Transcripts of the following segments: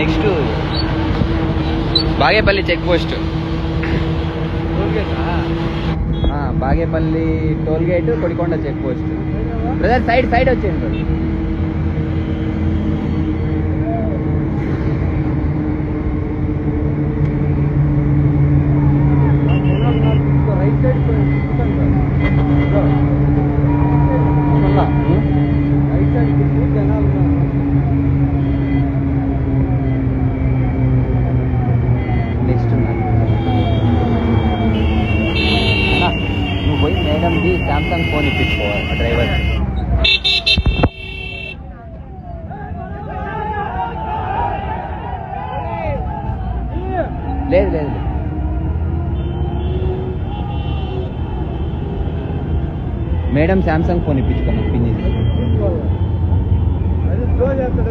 Next. Bagepalli check post. Bagepalli toll gate Kodikonda check post. Brother side side వచ్చేయండి. Right side మేడంది Samsung phone ఇప్పించుకో ఆ driver లేదు లేదు. మేడం శాంసంగ్ ఫోన్ ఇప్పించుకోమని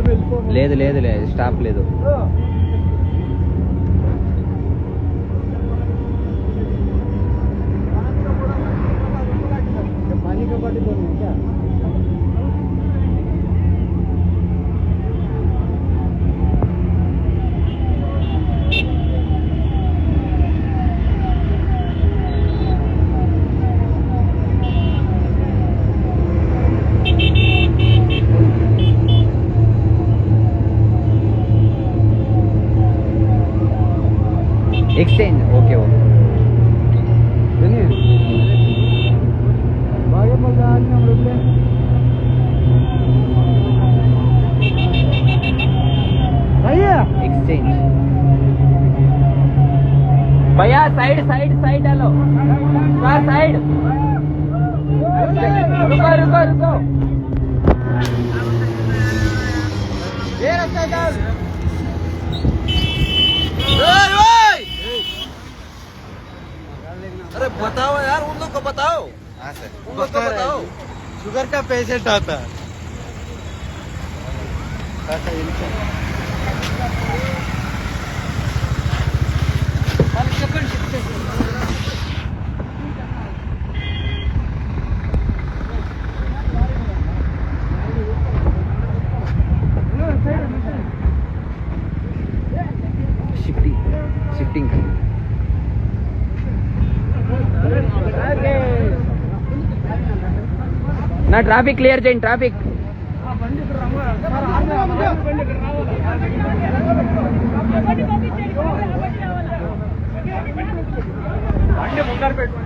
వెళ్ళిపో. లేదు లేదు లేదు స్టాప్ లేదు. Exchange. Okay, okay. Exchange. भैया साइड साइड साइड डालो कार साइड रुको रुको रुको ये रास्ता डाल अरे बताओ यार उन लोग को बताओ। हाँ उन लोग को बताओ। शुगर का पेशेंट आता है। शिफ्टिंग నా ట్రాఫిక్ క్లియర్ చేయండి ట్రాఫిక్. బండి ముందర పెట్టు